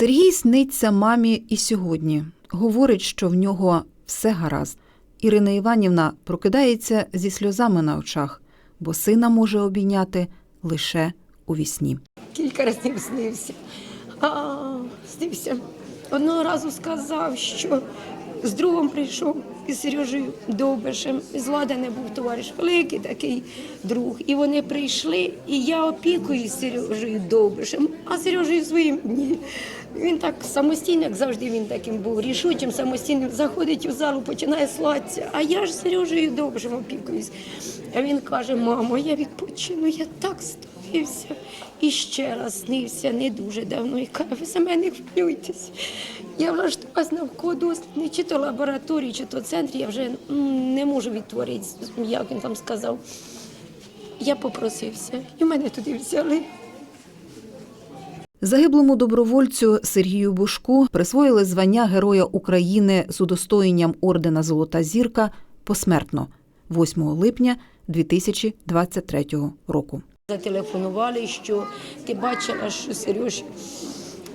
Сергій сниться мамі і сьогодні. Говорить, що в нього все гаразд. Ірина Іванівна прокидається зі сльозами на очах, бо сина може обійняти лише у вісні. Кілька разів снився. А, снився. Одного разу сказав, що з другом прийшов із Сережею Довбишем. З Ладане був товариш великий такий друг. І вони прийшли, і я опікуюсь Сережею Довбишем, а Сережею своїм ні. Він так самостійно, як завжди він таким був, рішучим, самостійним, заходить у залу, починає слатися. А я ж Сережею Довбишем опікуюсь. А він каже: мамо, я відпочину, я так стомився. І ще раз снився не дуже давно. І каже, за мене хвилюйтесь. Я влаштувалась навколо дослідний, чи то лабораторії, чи то центрі, я вже не можу відтворити, як він там сказав. Я попросився, і мене туди взяли. Загиблому добровольцю Сергію Бушку присвоїли звання Героя України з удостоєнням ордена Золота зірка посмертно 8 липня 2023 року. Зателефонували, що ти бачила, що Сережі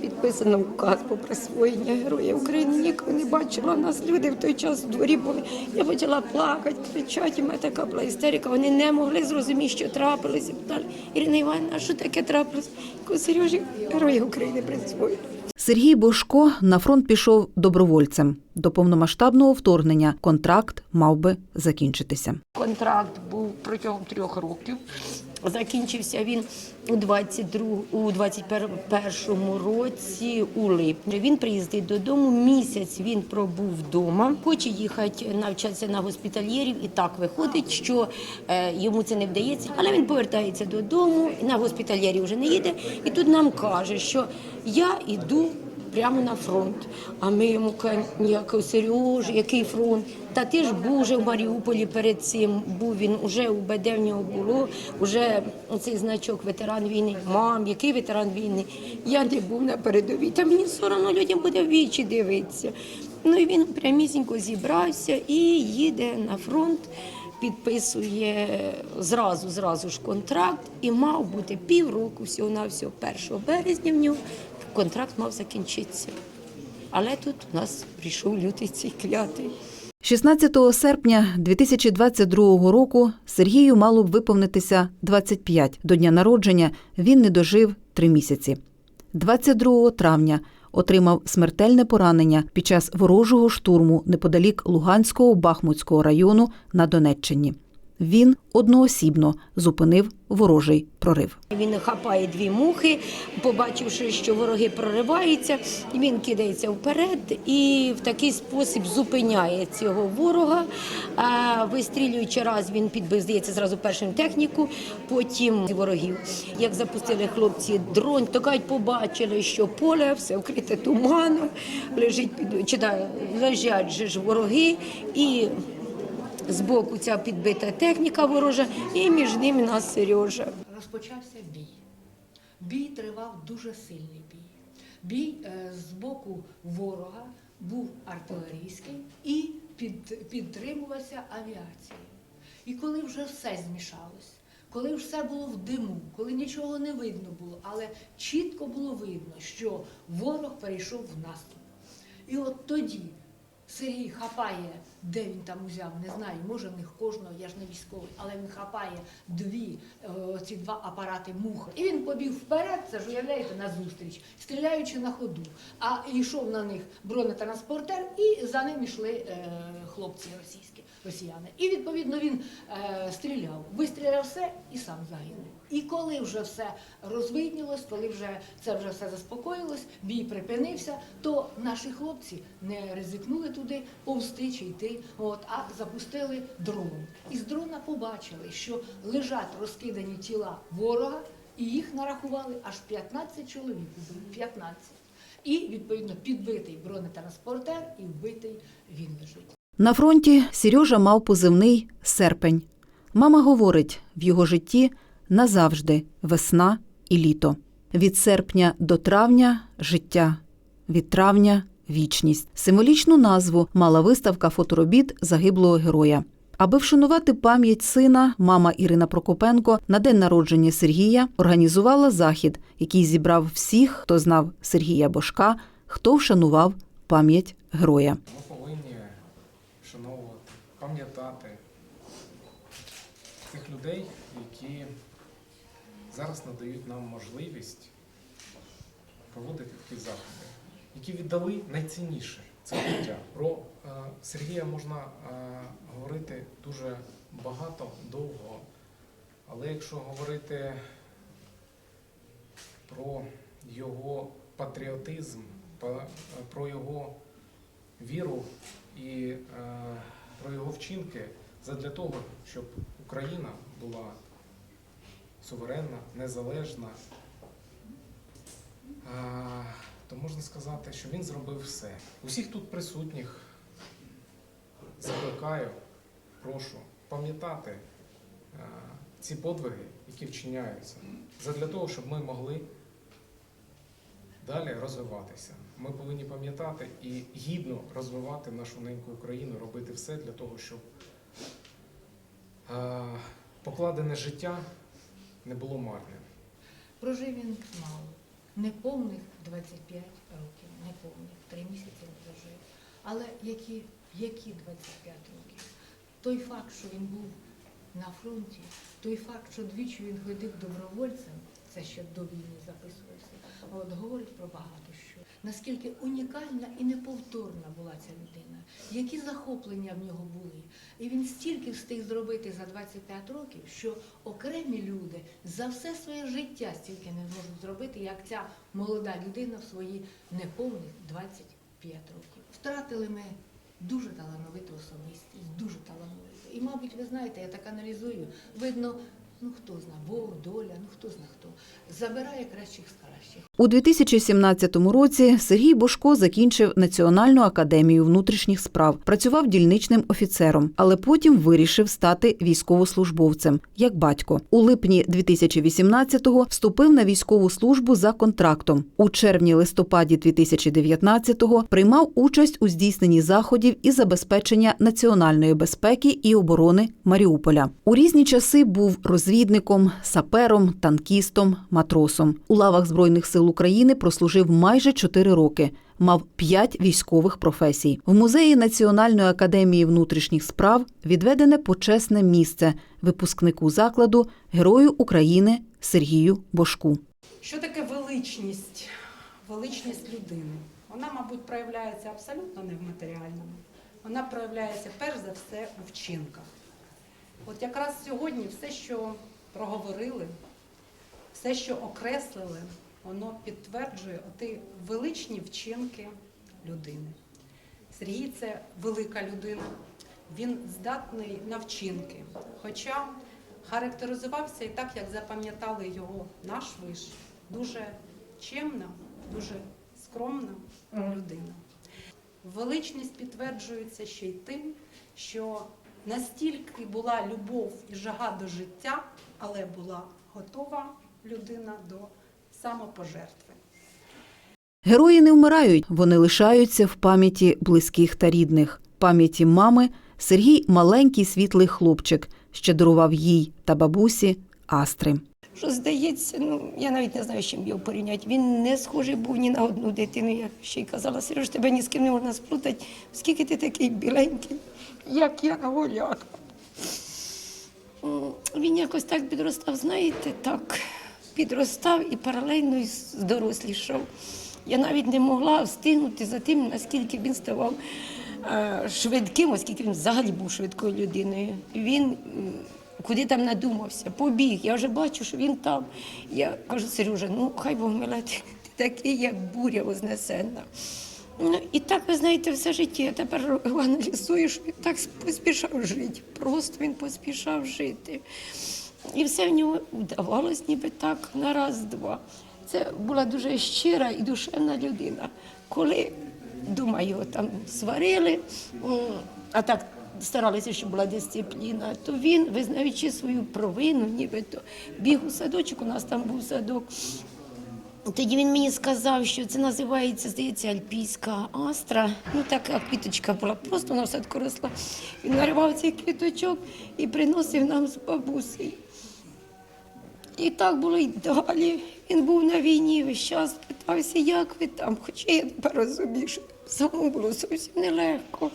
підписано указ про присвоєння Героя України. Ніколи не бачила. Нас люди в той час в дворі були. Я почала плакати, кричати. У мене така була істерика. Вони не могли зрозуміти, що трапилося. Питали, Ірина Іванівна, що таке трапилось? Сережі Героя України присвоїли. Сергій Бошко на фронт пішов добровольцем. До повномасштабного вторгнення контракт мав би закінчитися. Контракт був протягом трьох років. Закінчився він у 22, у 21 році у липні. Він приїздить додому. Місяць він пробув вдома. Хоче їхати навчатися на госпітальєрів, і так виходить, що е, йому це не вдається. Але він повертається додому. На госпітальєрів вже не їде. І тут нам каже, що я йду прямо на фронт. А ми йому кажемо, Сереж, який фронт? Та ти ж був вже в Маріуполі перед цим. Був він уже у БД в нього було, уже цей значок ветеран війни. Мам, який ветеран війни? Я не був на передовій. Та мені соромно людям буде в вічі дивитися. Ну і він прямісінько зібрався і їде на фронт. Підписує зразу, зразу ж контракт, і мав бути півроку всього на всього 1 березня в нього контракт мав закінчитися. Але тут у нас прийшов лютий цей клятий. 16 серпня 2022 року Сергію мало б виповнитися 25. До дня народження він не дожив три місяці. 22 травня отримав смертельне поранення під час ворожого штурму неподалік Луганського Бахмутського району на Донеччині. Він одноосібно зупинив ворожий прорив. Він хапає дві мухи, побачивши, що вороги прориваються, він кидається вперед і в такий спосіб зупиняє цього ворога. Вистрілюючи раз, він підбив, здається, зразу першим техніку, потім ворогів. Як запустили хлопці дрон, то кажуть, побачили, що поле все вкрите туманом, лежить під лежать же ж вороги і. Збоку ця підбита техніка ворожа, і між ними нас Сережа. розпочався бій. Бій тривав дуже сильний бій. Бій е, з боку ворога був артилерійський і під, підтримувався авіацією. І коли вже все змішалось, коли все було в диму, коли нічого не видно було, але чітко було видно, що ворог перейшов в наступ. І от тоді Сергій хапає, де він там узяв, не знаю, може в них кожного, я ж не військовий, але він хапає дві, е, ці два апарати муха. І він побіг вперед, це ж уявляєте, на зустріч, стріляючи на ходу. А йшов на них бронетранспортер, і за ним йшли е, хлопці російські, росіяни. І відповідно він е, стріляв, вистріляв все і сам загинув. І коли вже все розвиднілось, коли вже це вже все заспокоїлось, бій припинився, то наші хлопці не ризикнули туди повсти чи йти, от, а запустили дрон. І з дрона побачили, що лежать розкидані тіла ворога, і їх нарахували аж 15 чоловік. убили, 15. І відповідно підбитий бронетранспортер і вбитий він лежить. На фронті Сережа мав позивний серпень. Мама говорить, в його житті назавжди весна і літо. Від серпня до травня життя, від травня вічність. Символічну назву мала виставка фоторобіт загиблого героя. Аби вшанувати пам'ять сина, мама Ірина Прокопенко на день народження Сергія організувала захід, який зібрав всіх, хто знав Сергія Бошка, хто вшанував пам'ять героя. Ми повинні вшановувати, пам'ятати тих людей, які зараз надають нам можливість проводити такі заходи, які віддали найцінніше це життя. Про е, Сергія можна е, говорити дуже багато, довго, але якщо говорити про його патріотизм, про його віру і е, про його вчинки задля того, щоб Україна була суверенна, незалежна, то можна сказати, що він зробив все. Усіх тут присутніх закликаю, прошу пам'ятати ці подвиги, які вчиняються, задля того, щоб ми могли далі розвиватися. Ми повинні пам'ятати і гідно розвивати нашу неньку Україну, робити все для того, щоб покладене життя не було марним. Прожив він мало, неповних 25 років, неповних, три місяці не дожив. Але які, які 25 років? Той факт, що він був на фронті, той факт, що двічі він ходив добровольцем, це ще до війни записувався, от говорить про багато що. Наскільки унікальна і неповторна була ця людина, які захоплення в нього були. І він стільки встиг зробити за 25 років, що окремі люди за все своє життя стільки не можуть зробити, як ця молода людина в свої неповних 25 років. Втратили ми дуже талановиту особистість, дуже талановиту. І, мабуть, ви знаєте, я так аналізую, видно, ну хто зна, Бог, доля, ну хто зна хто, забирає кращих з кращих. У 2017 році Сергій Бошко закінчив Національну академію внутрішніх справ, працював дільничним офіцером, але потім вирішив стати військовослужбовцем як батько. У липні 2018-го вступив на військову службу за контрактом. У червні-листопаді 2019-го приймав участь у здійсненні заходів із забезпечення національної безпеки і оборони Маріуполя. У різні часи був розвідником, сапером, танкістом, матросом. У лавах збройних сил України прослужив майже 4 роки. Мав п'ять військових професій. В музеї Національної академії внутрішніх справ відведене почесне місце випускнику закладу Герою України Сергію Бошку. Що таке величність? Величність людини. Вона, мабуть, проявляється абсолютно не в матеріальному. Вона проявляється перш за все у вчинках. От якраз сьогодні все, що проговорили, все, що окреслили, воно підтверджує оті величні вчинки людини. Сергій це велика людина, він здатний на вчинки. Хоча характеризувався і так, як запам'ятали його наш виш, дуже чемна, дуже скромна людина. Величність підтверджується ще й тим, що настільки була любов і жага до життя, але була готова людина до самопожертви. Герої не вмирають, вони лишаються в пам'яті близьких та рідних. Пам'яті мами Сергій маленький світлий хлопчик, що дарував їй та бабусі астри. Що здається, ну я навіть не знаю, з чим його порівняти. Він не схожий був ні на одну дитину. Я ще й казала, Сереж, тебе ні з ким не можна сплутати, оскільки ти такий біленький, як я на голятку. Він якось так підростав, знаєте, так, підростав і паралельно із дорослішав. Я навіть не могла встигнути за тим, наскільки він ставав е, швидким, оскільки він взагалі був швидкою людиною. Він куди там надумався, побіг. Я вже бачу, що він там. Я кажу, Сережа, ну хай Бог миле, ти ти такий, як буря вознесенна. Ну, і так, ви знаєте, все життя. Я тепер аналізую, що він так поспішав жити. Просто він поспішав жити. І все в нього вдавалось ніби так на раз-два. Це була дуже щира і душевна людина. Коли дома його там сварили, а так старалися, щоб була дисципліна, то він, визнаючи свою провину, нібито біг у садочок, у нас там був садок. Тоді він мені сказав, що це називається, здається, альпійська астра. Ну така квіточка була, просто на садку росла. Він наривав цей квіточок і приносив нам з бабусею. І так було й далі. Він був на війні, весь час питався, як ви там. Хоча я тепер розумію, що самому було зовсім нелегко.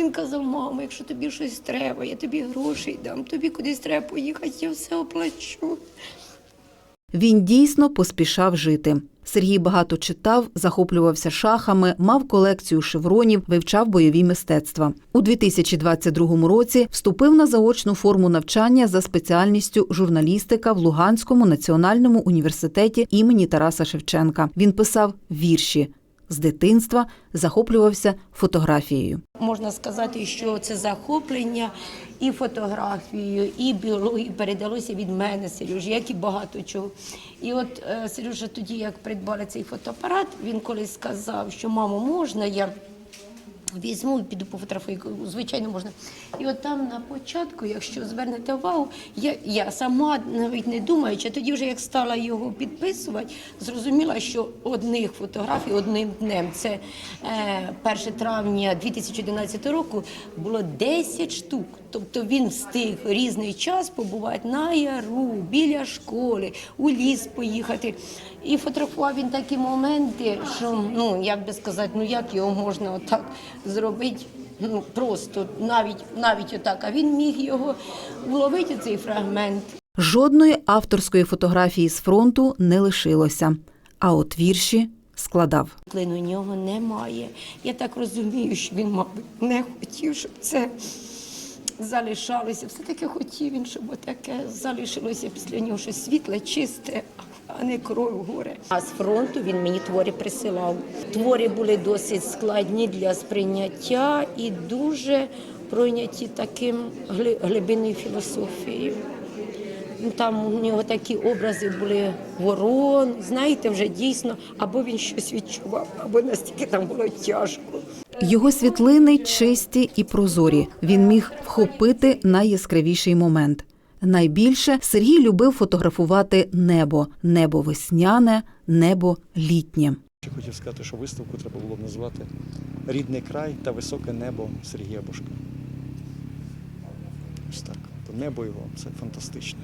Він казав, мамо, якщо тобі щось треба, я тобі грошей дам, тобі кудись треба поїхати, я все оплачу. Він дійсно поспішав жити. Сергій багато читав, захоплювався шахами, мав колекцію шевронів, вивчав бойові мистецтва. У 2022 році вступив на заочну форму навчання за спеціальністю журналістика в Луганському національному університеті імені Тараса Шевченка. Він писав вірші. З дитинства захоплювався фотографією. Можна сказати, що це захоплення і фотографією, і біологією передалося від мене, Сережі, як і багато чого. І от е, Сережа тоді, як придбали цей фотоапарат, він колись сказав, що мамо, можна я. Візьму і піду пофотографую, звичайно, можна. І от там на початку, якщо звернете увагу, я, я сама навіть не думаючи, тоді вже як стала його підписувати, зрозуміла, що одних фотографій одним днем, це е, 1 травня 2011 року, було 10 штук. Тобто він встиг різний час побувати на яру, біля школи, у ліс поїхати. І фотографував він такі моменти, що ну як би сказати, ну як його можна отак зробити. Ну просто навіть навіть отак. А він міг його вловити цей фрагмент. Жодної авторської фотографії з фронту не лишилося, а от вірші складав. Клин у нього немає. Я так розумію, що він, мабуть, не хотів, щоб це залишалося. Все-таки хотів він, щоб таке залишилося після нього щось світле, чисте, а не кров горе. А з фронту він мені твори присилав. Твори були досить складні для сприйняття і дуже пройняті таким гли- глибинною філософією. Ну, Там у нього такі образи були ворон, знаєте, вже дійсно, або він щось відчував, або настільки там було тяжко. Його світлини чисті і прозорі. Він міг вхопити найяскравіший момент. Найбільше Сергій любив фотографувати небо, небо весняне, небо літнє. Хотів сказати, що виставку треба було б назвати Рідний край та високе небо Сергія Бошка. Ось так. Небо його це фантастичне.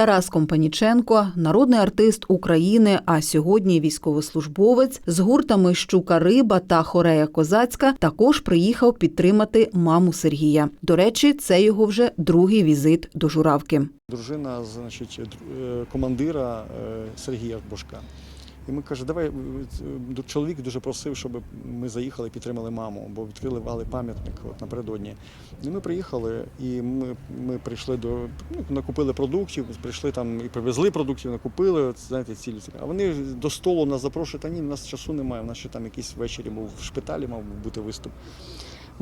Тарас Компаніченко, народний артист України, а сьогодні військовослужбовець з гуртами Щука Риба та Хорея Козацька також приїхав підтримати маму Сергія. До речі, це його вже другий візит до Журавки. Дружина, значить, е, командира е, Сергія Бошка. І ми каже, давай е, е, чоловік дуже просив, щоб ми заїхали підтримали маму, бо відкрили пам'ятник от напередодні. І ми приїхали, і ми, ми прийшли до ну, накупили продуктів, прийшли там і привезли продуктів, накупили. От, знаєте, цілі. А вони до столу нас запрошують, а ні, в нас часу немає. У нас ще там якийсь ввечері був в шпиталі, мав бути виступ.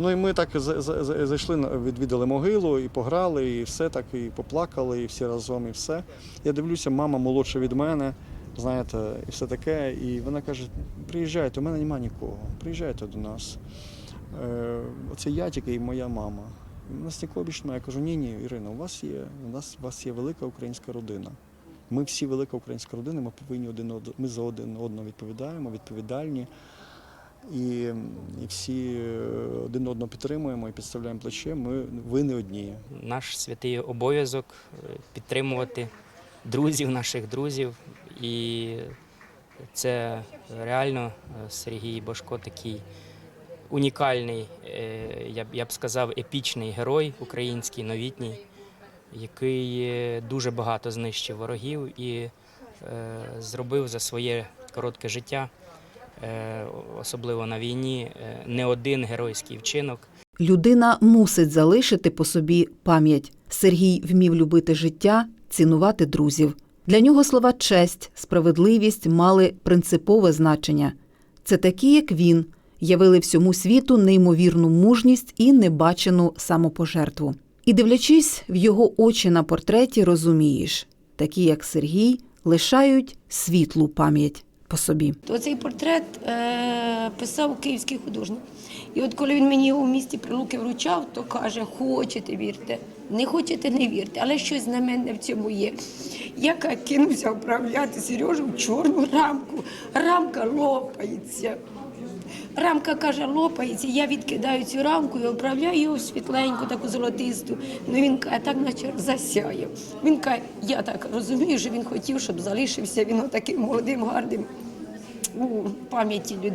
Ну і ми так за- за- за- зайшли, відвідали могилу і пограли, і все так, і поплакали, і всі разом, і все. Я дивлюся, мама молодша від мене, знаєте, і все таке. І вона каже: приїжджайте, у мене немає нікого, приїжджайте до нас. Е, оце я тільки і моя мама. У нас нікого більше немає. Я кажу, ні, ні, Ірина, у вас є, у нас у вас є велика українська родина. Ми всі велика українська родина, ми повинні один од- ми за один одного відповідаємо, відповідальні. І, і всі е, один одного підтримуємо і підставляємо плече. Ми ви не одні. наш святий обов'язок е, підтримувати друзів, наших друзів. І це реально е, Сергій Бошко такий унікальний, е, я б, сказав, епічний герой український, новітній, який е, дуже багато знищив ворогів і зробив за своє коротке життя, особливо на війні, не один геройський вчинок. Людина мусить залишити по собі пам'ять. Сергій вмів любити життя, цінувати друзів. Для нього слова честь, справедливість мали принципове значення. Це такі, як він, явили всьому світу неймовірну мужність і небачену самопожертву. І дивлячись в його очі на портреті, розумієш, такі як Сергій лишають світлу пам'ять по собі. Оцей портрет е, писав київський художник. І от коли він мені його в місті Прилуки вручав, то каже, хочете, вірте, Не хочете, не вірте, але щось на мене в цьому є. Я кинувся вправляти Сережу в чорну рамку. Рамка лопається. Рамка каже, лопається, я відкидаю цю рамку і вправляю його світленьку, таку золотисту. Ну він каже, так наче засяяв. Він каже, я так розумію, що він хотів, щоб залишився він отаким молодим, гарним у пам'яті людей.